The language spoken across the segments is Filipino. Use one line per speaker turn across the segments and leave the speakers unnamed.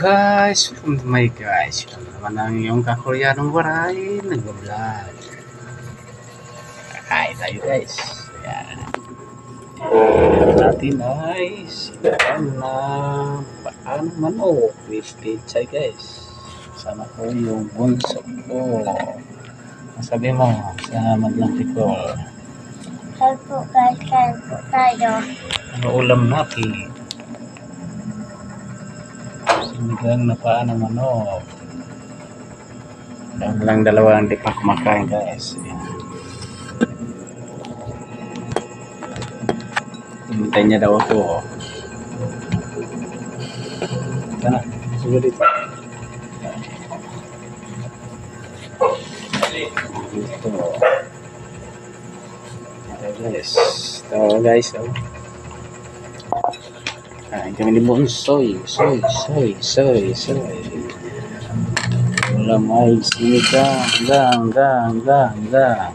guys, welcome to my guys. Ito naman ang iyong kakoryanong waray, nag-vlog. Kakain tayo guys. Ayan. Natin ay sinakan na paano manok with pizza guys. Sama ko yung bunso ko. Masabi mo sa madlang pikol.
Kain po guys, kain po tayo.
Ano ulam natin? Sinigang na paa ng manok. Lang lang dalawang di pa kumakain guys. Ayan. Hintay niya daw ako. Sana, sige dito. Dito. Ito guys. Ito guys. Kain kami ni Bonsoy. Soy, soy, soy, soy. Ulam ay sinigang, gang, gang, gang, gang.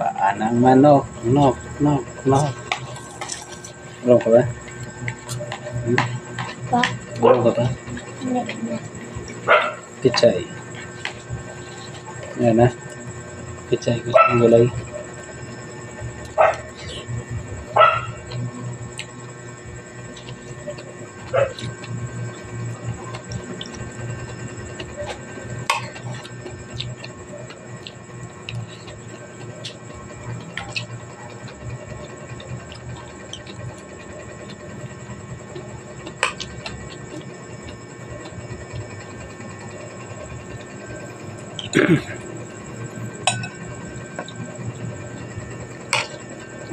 Paan ng manok, nok, nok, nok. Ulam ka ba? Hmm?
Pa,
Ulam ka ba?
hindi.
Pichay. Yan na. Pichay, gusto ng gulay.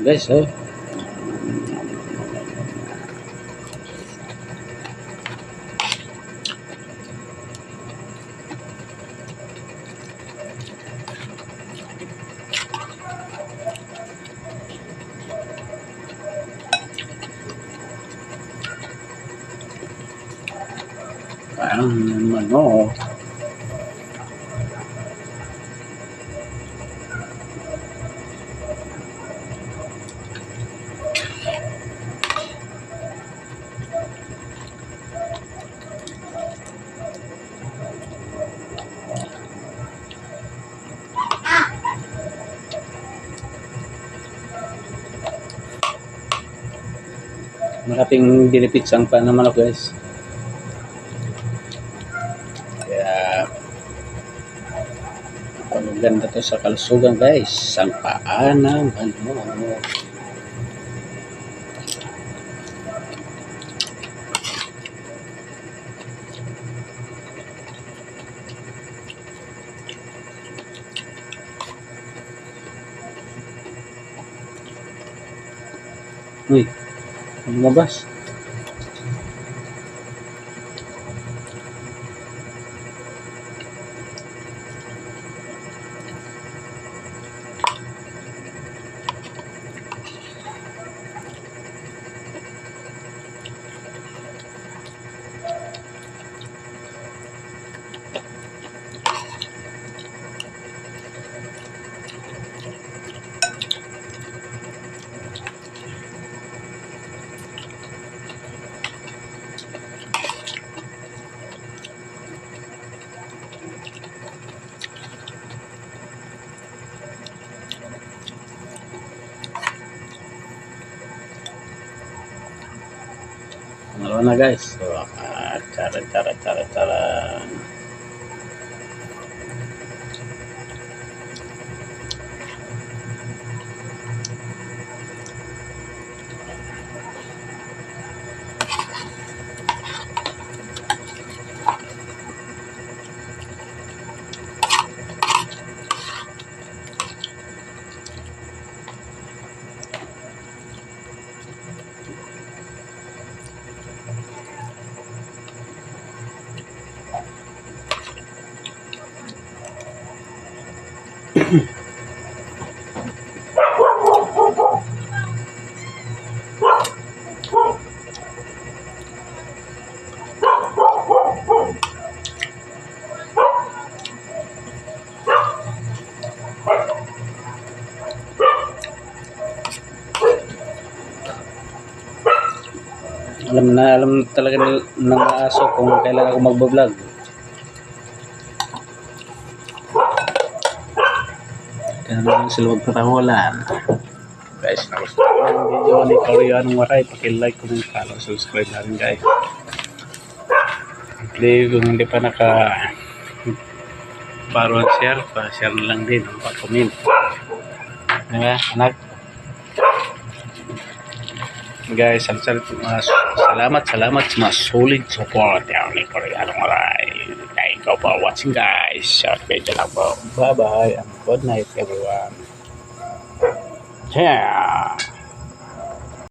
Guys, oh. Parang naman, oh. Maraming benefits ang pa naman ako guys. Ang ganda to sa kalusugan guys. Ang paanang ano. Uy, lumabas. Pangalawa na guys. So, ah, tara, tara, tara, tara. Alam na alam talaga ng, mga aso kung kailan ako magbablog. Kaya naman sila magpatawalan. Guys, nagusto ko ang video ni Korean Waray. Pakilike, comment, follow, subscribe na rin guys. Please, kung hindi pa naka and share, pa-share na lang din, pa-comment. Diba, anak? Guys, sal sal mas, salamat, salamat sa mga solid support yan ni Korean Waray. Thank you for watching guys. Short video lang po. Bye-bye and good night everyone. Yeah.